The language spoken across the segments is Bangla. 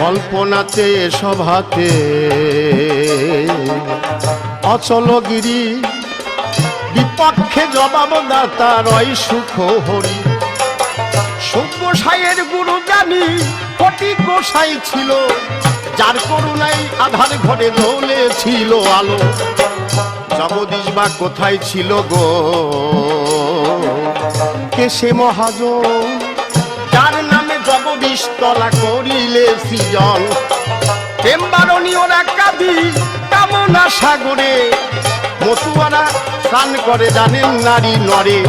কল্পনাতে সভাতে অচলগিরি, বিপক্ষে জবাবদাতা রয় সুখ হরি। সভ্য সাইয়ের গুরু জানি ফটিক গোসাই ছিল, যার করুণাই আধার ঘরে দৌলে ছিল আলো। জগদীশ বা কোথায় ছিল গো? কেশে মহাজন? জগদীশ তলা করিলে সৃজন। প্রেমবারণী ওরা কাঁদি, কামনা সাগরে। মতুয়ারা স্নান করে, জানেন নারী নরে।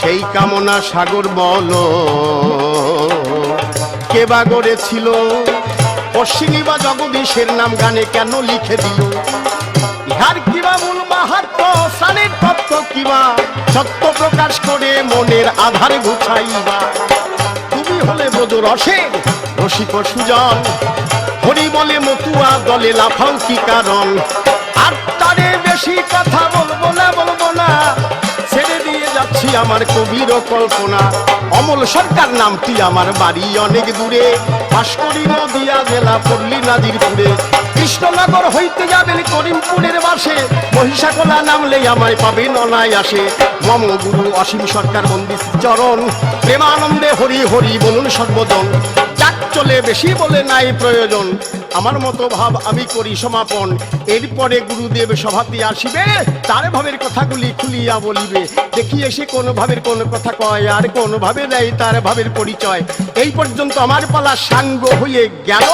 সেই কামনা সাগর বল। কে বা গড়েছিল? অশ্বিনী বা জগদীশের নাম গানে কেন লিখে দিল? ইহার কিবা মূল মাহাত্ম সানের তত্ত্ব কিবা? সত্য প্রকাশ করে মনের আধার গুছাইবা। হলে ব্রজ রসে। রসিক সুজন, হরি বলে মতুয়া দলে লাফাও কি কারণ। আর তারে বেশি কথা বলব না বলব না। ছেড়ে দিয়ে যাচ্ছি আমার কবির কল্পনা। অমল সরকার নামটি আমার বাড়ি অনেক দূরে। ভাস্করি নদিয়া জেলা পল্লী নাজিরপুরে কৃষ্ণনগর হইতে যাবেন করিমপুরের বাসে। মহিষাকলা নামলে আমায় পাবেন অনায় আসে মম গুরু অসীম সরকার বন্দি চরণ। প্রেমানন্দে হরি হরি বলুন সর্বজন। যাক চলে বেশি বলে নাই প্রয়োজন। আমার মতো ভাব আমি করি সমাপন। এরপরে গুরুদেব সভাতে আসিবে। তার ভাবের কথাগুলি খুলিয়া বলিবে। দেখি এসে কোন ভাবের কোন কথা কয়, আর কোন ভাবে দেয় তার ভাবের পরিচয়। এই পর্যন্ত আমার পালা সাঙ্গ হয়ে গেল।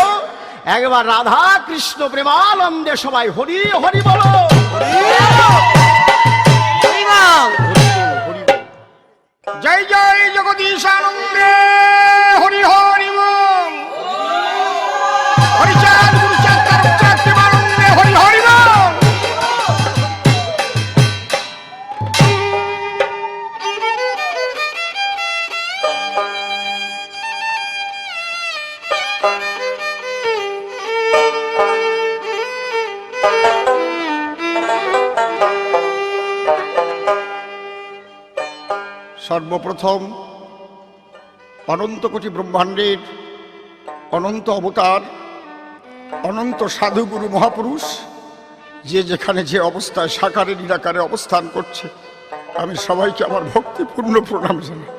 একবার রাধা কৃষ্ণ প্রেমানন্দে সবাই হরি হরি বলো। জয় জয় জগদীশ আনন্দে। সর্বপ্রথম অনন্ত কোটি ব্রহ্মাণ্ডের অনন্ত অবতার, অনন্ত সাধুগুরু মহাপুরুষ, যে যেখানে যে অবস্থায়, সাকারে, নিরাকারে অবস্থান করছে। আমি সবাইকে আমার ভক্তিপূর্ণ প্রণাম জানাই।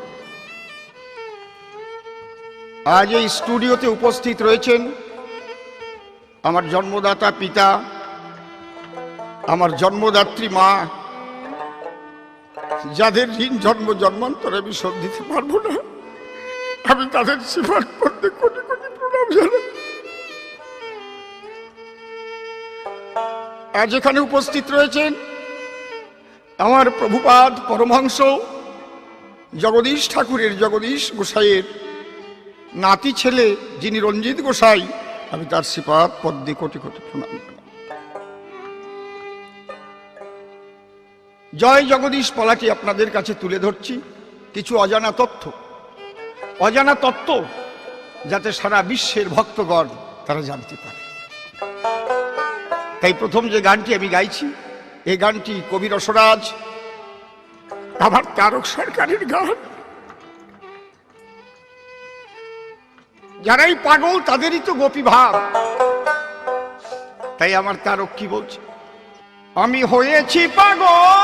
আজ এই স্টুডিওতে উপস্থিত রয়েছেন আমার জন্মদাতা পিতা, আমার জন্মদাত্রী মা যাদের ঋণ জন্ম জন্মান্তরে আমি শোধ দিতে পারব না, আমি তাদের সিফার করতে কোটি কোটি প্রণাম জানাই। আজ এখানে উপস্থিত রয়েছেন আমার প্রভুপাদ পরমহংস, জগদীশ ঠাকুরের জগদীশ গোসাইয়ের নাতি ছেলে যিনি রঞ্জিত গোসাই, আমি তার শ্রীপাদ পদ্মে কোটি কোটি প্রণাম জয় জগদীশ পলাটি আপনাদের কাছে তুলে ধরছি। কিছু অজানা তথ্য। অজানা তত্ত্ব যাতে সারা বিশ্বের ভক্তগণ তারা জানতে পারে। তাই প্রথম যে গানটি আমি গাইছি এই গানটি কবি রসরাজ, আমার তারক সরকারের গান। যারাই পাগল, তাদেরই তো গোপী ভাব তাই আমার তারক কি বলছে? আমি হয়েছি পাগল